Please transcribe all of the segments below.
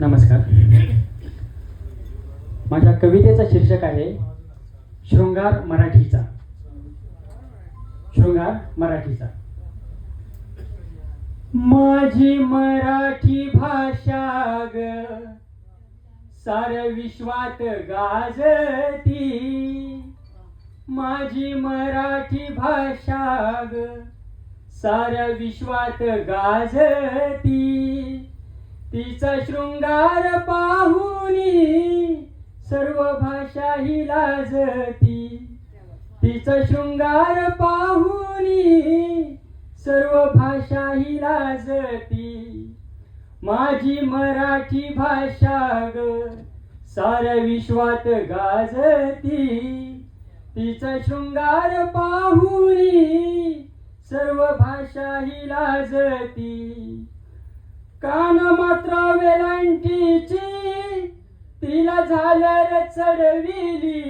नमस्कार. माझ्या कवितेचं शीर्षक आहे शृंगार मराठीचा. शृंगार मराठीचा. माझी मराठी भाषा ग साऱ्या विश्वात गाजती. माझी मराठी भाषा ग साऱ्या विश्वात गाजती. तिचा शृंगार पाहुनी सर्व भाषा ही लाजती. तिचा शृंगार पाहुनी सर्व भाषा ही लाजती. माझी मराठी भाषा ग साऱ्या विश्वात गाजती. तिचा शृंगार पाहुनी सर्व भाषा ही लाजती. कान मात्र वेलांटीची तिला झालर चढविली.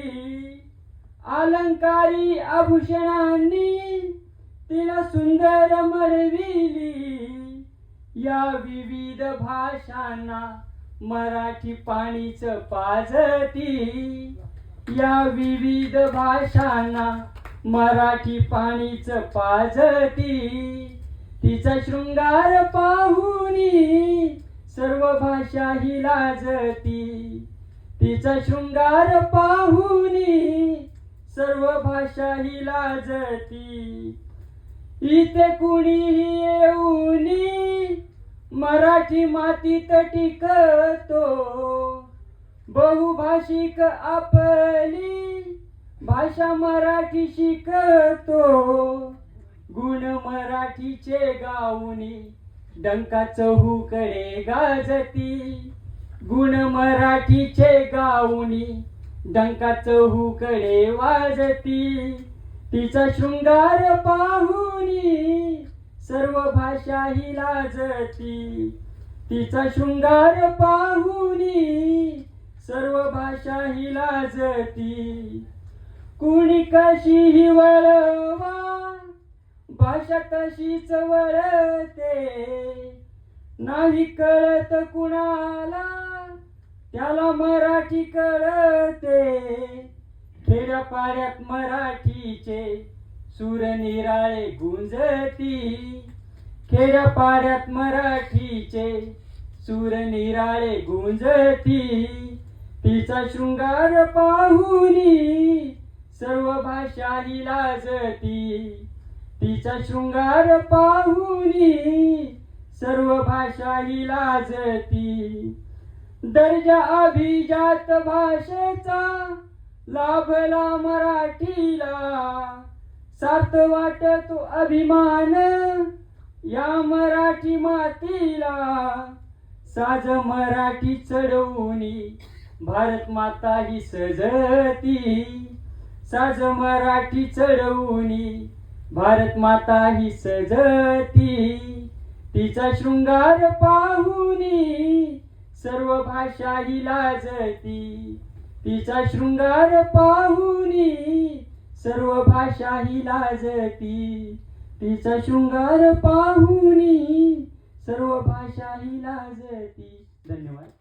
अलंकारी आभूषणांनी तिला सुंदर मळविली. या विविध भाषांना मराठी पाणीच पाजती. या विविध भाषांना मराठी पाणीच पाजती. तिचा शृंगार पाहुनी सर्व भाषा ही लाजती. तिचा शृंगार पाहुनी सर्व भाषा ही लाजती. इथे कुणीही येऊनी मराठी मातीत टिकतो. बहुभाषिक आपली भाषा मराठी शिकतो. मराठीचे गाऊनी डंका चहूकडे गाजती. गुण मराठीचे गाऊनी डंका चहूकडे वाजती. तिचा शृंगार पाहुनी सर्व भाषा ही लाजती. तिचा शृंगार पाहुनी सर्व भाषा ही लाजती. कुणी कशी ही वळवा भाषा तशीच वळते. नाही कळत कुणाला त्याला मराठी कळते. खेड्यापाड्यात मराठीचे सूर निराळे गुंजती. खेड्यापाड्यात मराठीचे सूर निराळे गुंजती. तिचा शृंगार पाहुनी सर्व भाषा ही लाजती. तिचा शृंगार पाहुनी सर्व भाषा ही लाजती दर्जा अभिजात भाषेचा लाभला मराठीला. सार्थ वाटतो अभिमान या मराठी मातीला. साज मराठी चढवणी भारत माता ही सजती. साज मराठी चढवणी भारत माता ही सजती तिचा शृंगार पाहुनी सर्व भाषा ही लाजती. तिचा शृंगार पाहुनी सर्व भाषा ही लाजती. तिचा शृंगार पाहुनी सर्व भाषा ही लाजती. धन्यवाद.